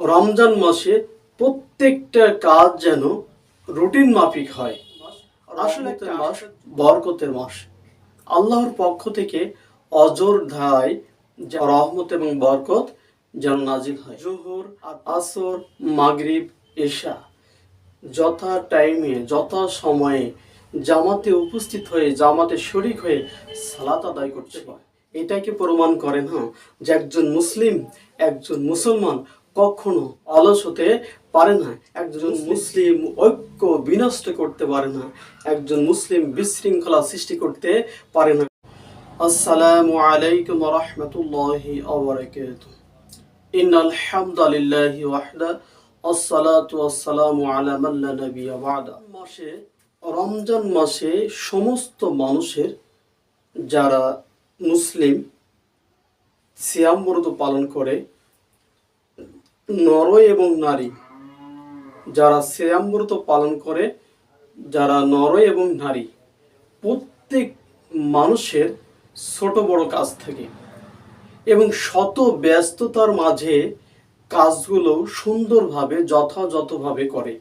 রমজান মাসে প্রত্যেকটা কাজ যেন রুটিন মাফিক হয়। আসলে একটা মাস বরকতের মাস। আল্লাহর পক্ষ থেকে অজর ধায় রহমত এবং বরকত যেন নাজিল হয়। জোহর, আসর, মাগরিব, এশা যথা টাইমে, যথা সময়ে জামাতে উপস্থিত হয়ে, জামাতে শরিক হয়ে সালাত আদায় করতে হয়। এটাকে প্রমাণ করে না যে একজন মুসলিম, একজন মুসলমান কখনো আলস হতে পারে না। একজন মুসলিম। ঐক্য বিনষ্ট করতে পারে না। একজন মুসলিম বিশৃঙ্খলা সৃষ্টি করতে পারে না। আসসালামু আলাইকুম রহমতুল্লাহি ইন মাসে রমজান মাসে সমস্ত মানুষের যারা মুসলিম সিয়ামব্রত পালন করে নর এবং নারী। যারা সিয়াম ব্রত পালন করে, যারা নর এবং নারী। প্রত্যেক মানুষের ছোট বড় কাজ থাকে এবং শত ব্যস্ততার মাঝে কাজগুলো সুন্দরভাবে, যথাযথভাবে করে।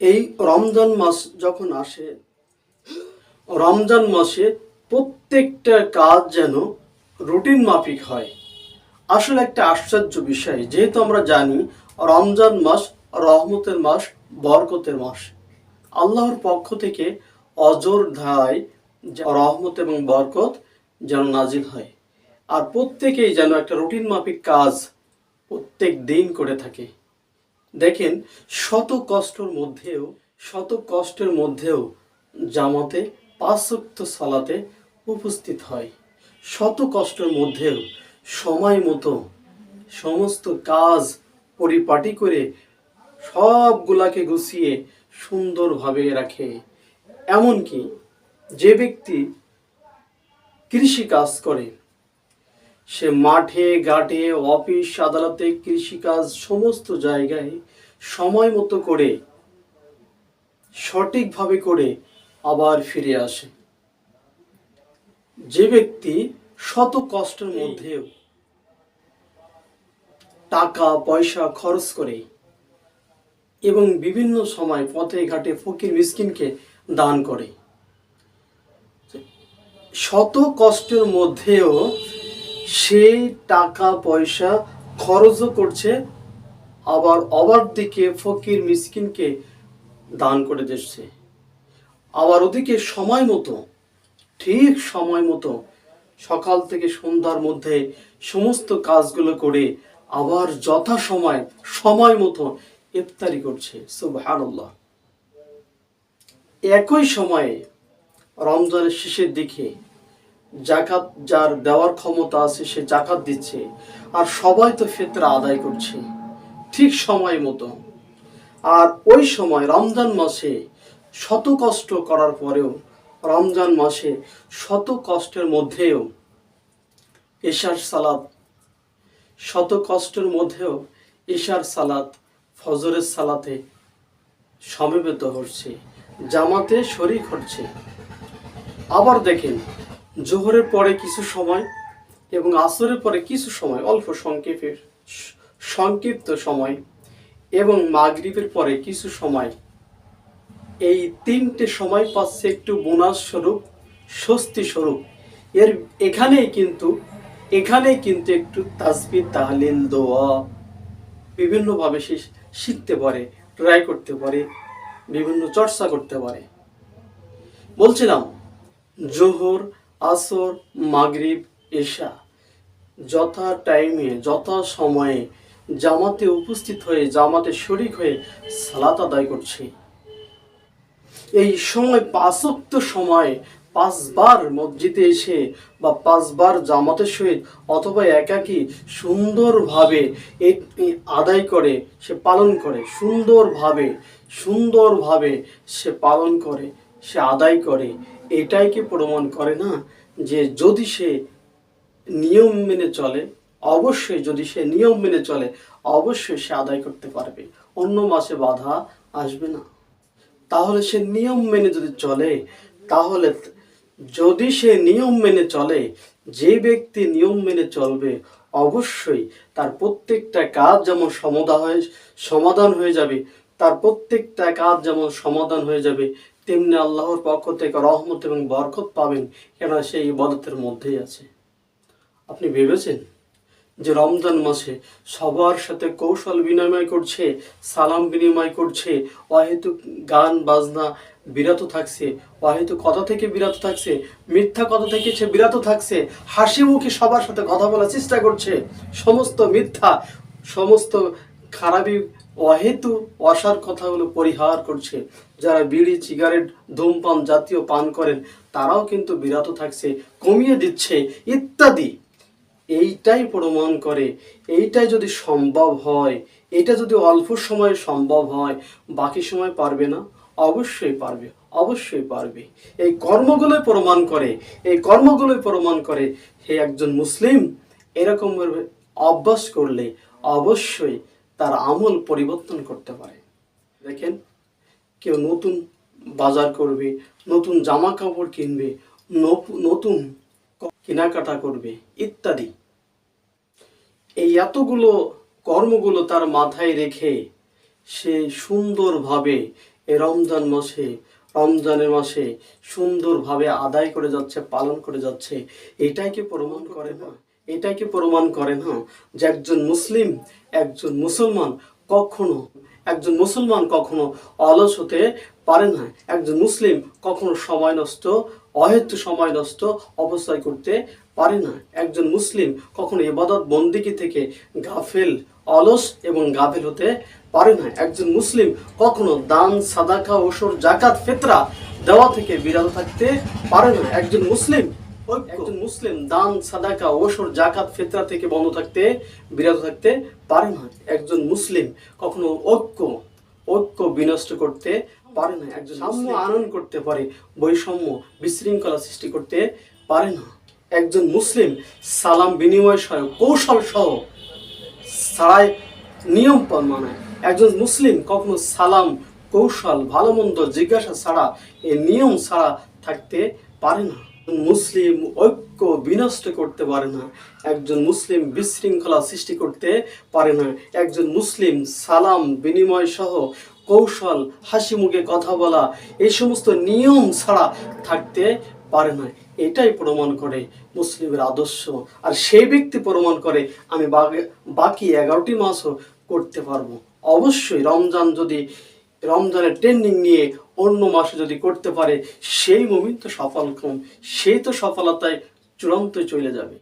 এই রমজান মাস যখন আসে, রমজান মাসে প্রত্যেকটা কাজ যেন রুটিন মাফিক হয়। আসলে একটা আশ্চর্য বিষয়, যেহেতু আমরা জানি রমজান মাস রহমতের মাস, বরকতের মাস। আল্লাহর পক্ষ থেকে অজর ধায় রহমত এবং বরকত যেন নাজিল হয়। আর প্রত্যেকেই যেন একটা রুটিন মাফিক কাজ প্রত্যেক দিন করে থাকে। দেখেন, শত কষ্টর মধ্যেও, শত কষ্টের মধ্যেও জামাতে পাঁচক্ত সালাতে উপস্থিত হয়। শত কষ্টের মধ্যেও সময় মতো সমস্ত কাজ পরিপাটি করে সবগুলাকে গুছিয়ে সুন্দরভাবে রাখে। এমনকি যে ব্যক্তি কৃষি কাজ করে, সে মাঠে, ঘাটে, অফিস, আদালতে কৃষিকাজ সমস্ত জায়গায় সময় মতো করে, সঠিকভাবে করে আবার ফিরে আসে। যে ব্যক্তি শত কষ্টের মধ্যেও টাকা পয়সা খরচ করে এবং বিভিন্ন সময় পথে ঘাটে ফকির মিসকিনকে দান করে। শত কষ্টের মধ্যেও সে টাকা পয়সা খরচও করছে আবার অবার দিকে ফকির মিসকিনকে দান করে দিচ্ছে। আবার ওদিকে সময় মতো ঠিক সময় মতো সকাল থেকে সন্ধ্যার মধ্যে সমস্ত কাজগুলো করে আবার যথা সময় সময় মতো ইফতারি করছে। সুবহানাল্লাহ। একই সময়ে রমজানের শেষের দিকে জাকাত যার দেওয়ার ক্ষমতা আছে, সে জাকাত দিচ্ছে আর সবাই তো ফেতরা আদায় করছে ঠিক সময় মতো। আর ওই সময় রমজান মাসে শত কষ্ট করার পরেও রমজান মাসে শত কষ্টের মধ্যেও এশার সালাত, শত কষ্টের মধ্যেও এশার সালাত, ফজরের সালাতে সমবেত হচ্ছে, জামাতে শরিক হচ্ছে। আবার দেখেন, জোহরের পরে কিছু সময় এবং আসরের পরে কিছু সময়, অল্প সংক্ষেপের সংক্ষিপ্ত সময় এবং মাগরিবের পরে কিছু সময় এই তিনটে সময় পাচ্ছে একটু বোনাস স্বরূপ, স্বস্তি স্বরূপ। এর এখানেই কিন্তু এখানেই কিন্তু একটু তাসবি তাহলিল দোয়া বিভিন্নভাবে সে শিখতে পারে ট্রাই করতে পারে, বিভিন্ন চর্চা করতে পারে। বলছিলাম, জোহর, আসর, মাগরিব, এশা যথা টাইমে যথা সময়ে জামাতে উপস্থিত হয়ে, জামাতে শরিক হয়ে সালাত আদায় করছে। এই সময় পাঁচক্ত সময়ে পাঁচবার মসজিদে এসে বা পাঁচবার জামাতের সহিত অথবা একাকী সুন্দরভাবে আদায় করে, সে পালন করে। সুন্দরভাবে সুন্দরভাবে সে পালন করে, সে আদায় করে। এটাই কি প্রমাণ করে না যে যদি সে নিয়ম মেনে চলে, অবশ্যই যদি সে নিয়ম মেনে চলে, অবশ্যই সে আদায় করতে পারবে। অন্য মাসে বাধা আসবে না। তাহলে সে নিয়ম মেনে যদি চলে, তাহলে যদি সে নিয়ম মেনে চলে, যে ব্যক্তি নিয়ম মেনে চলবে, অবশ্যই তার প্রত্যেকটা কাজ যেমন সমাধা হয়ে, সমাধান হয়ে যাবে, তার প্রত্যেকটা কাজ যেমন সমাধান হয়ে যাবে, তেমনি আল্লাহর পক্ষ থেকে রহমত এবং বরকত পাবেন, কেননা সেই ইবাদতের মধ্যেই আছে। আপনি ভেবেছেন? যে রমজান মাসে সবার সাথে কৌশল বিনিময় করছে, সালাম বিনিময় করছে, অহেতুক গান, বাজনা বিরত থাকছে, অহেতুক কথা থেকে বিরত থাকছে, মিথ্যা কথা থেকে সে বিরত থাকছে, হাসি মুখে সবার সাথে কথা বলার চেষ্টা করছে। সমস্ত মিথ্যা, সমস্ত খারাপি অহেতু, অসার কথাগুলো পরিহার করছে। যারা বিড়ি, সিগারেট, ধূমপান জাতীয় পান করেন, তারাও কিন্তু বিরত থাকছে, কমিয়ে দিচ্ছে, ইত্যাদি। এইটাই প্রমাণ করে, এইটাই যদি সম্ভব হয়, এটা যদি অল্প সময়ে সম্ভব হয়, বাকি সময় পারবে না? অবশ্যই পারবে অবশ্যই পারবে। এই কর্মগুলোই প্রমাণ করে, এই কর্মগুলোই প্রমাণ করে হে একজন মুসলিম, এরকম অভ্যাস করলে অবশ্যই তার আমল পরিবর্তন করতে পারে। দেখেন, কেউ নতুন বাজার করবে, নতুন জামা কাপড় কিনবে নতুন কেনাকাটা করবে, ইত্যাদি। এই এতগুলো কর্মগুলো তার মাথায় রেখে সে সুন্দরভাবে রমজান মাসে, রমজানের মাসে সুন্দরভাবে আদায় করে যাচ্ছে, পালন করে যাচ্ছে। এটাই কি প্রমাণ করে না? এটাই কি প্রমাণ করে না যে একজন মুসলিম, একজন মুসলমান কখনো, একজন মুসলমান কখনো অলস হতে পারে না, একজন মুসলিম কখনো সময় নষ্ট অহেতু সময় নষ্ট অবস্থায় করতে পারে না। একজন মুসলিম কখনো এবাদত বন্দিকি থেকে গাফেল অলস এবং গাফেল হতে পারে না। একজন মুসলিম কখনো দান সাদাকা ওসর জাকাত ফেতরা দেওয়া থেকে বিরত থাকতে পারে না। একজন মুসলিম একজন মুসলিম দান সাদাকা ওসর জাকাত ফেতরা থেকে বন্ধ থাকতে বিরত থাকতে পারে না। একজন মুসলিম কখনো ঐক্য ঐক্য বিনষ্ট করতে পারে না একজন সাম্য আনয়ন করতে পারে বৈষম্য বিশৃঙ্খলা সৃষ্টি করতে পারে না। একজন মুসলিম সালাম বিনিময় সহ কৌশল সহ ছাড়াই নিয়ম মানায়। একজন মুসলিম কখনো সালাম কৌশল ভালো মন্দ জিজ্ঞাসা ছাড়া এই নিয়ম ছাড়া থাকতে পারে না। মুসলিম ঐক্য বিনষ্ট করতে পারে না। একজন মুসলিম বিশৃঙ্খলা সৃষ্টি করতে পারে না। একজন মুসলিম সালাম বিনিময় সহ কৌশল, হাসি মুখে কথা বলা, এই সমস্ত নিয়ম ছাড়া থাকতে পারে না। এটাই প্রমাণ করে মুসলিমের আদর্শ। আর সেই ব্যক্তি প্রমাণ করে আমি বাকি এগারোটি মাসও করতে পারব। অবশ্যই রমজান যদি, রমজানের ট্রেন্ডিং নিয়ে অন্য মাসে যদি করতে পারে, সেই মুমিন তো সফল কম সেই তো সফলতায় চূড়ান্ত চলে যাবে।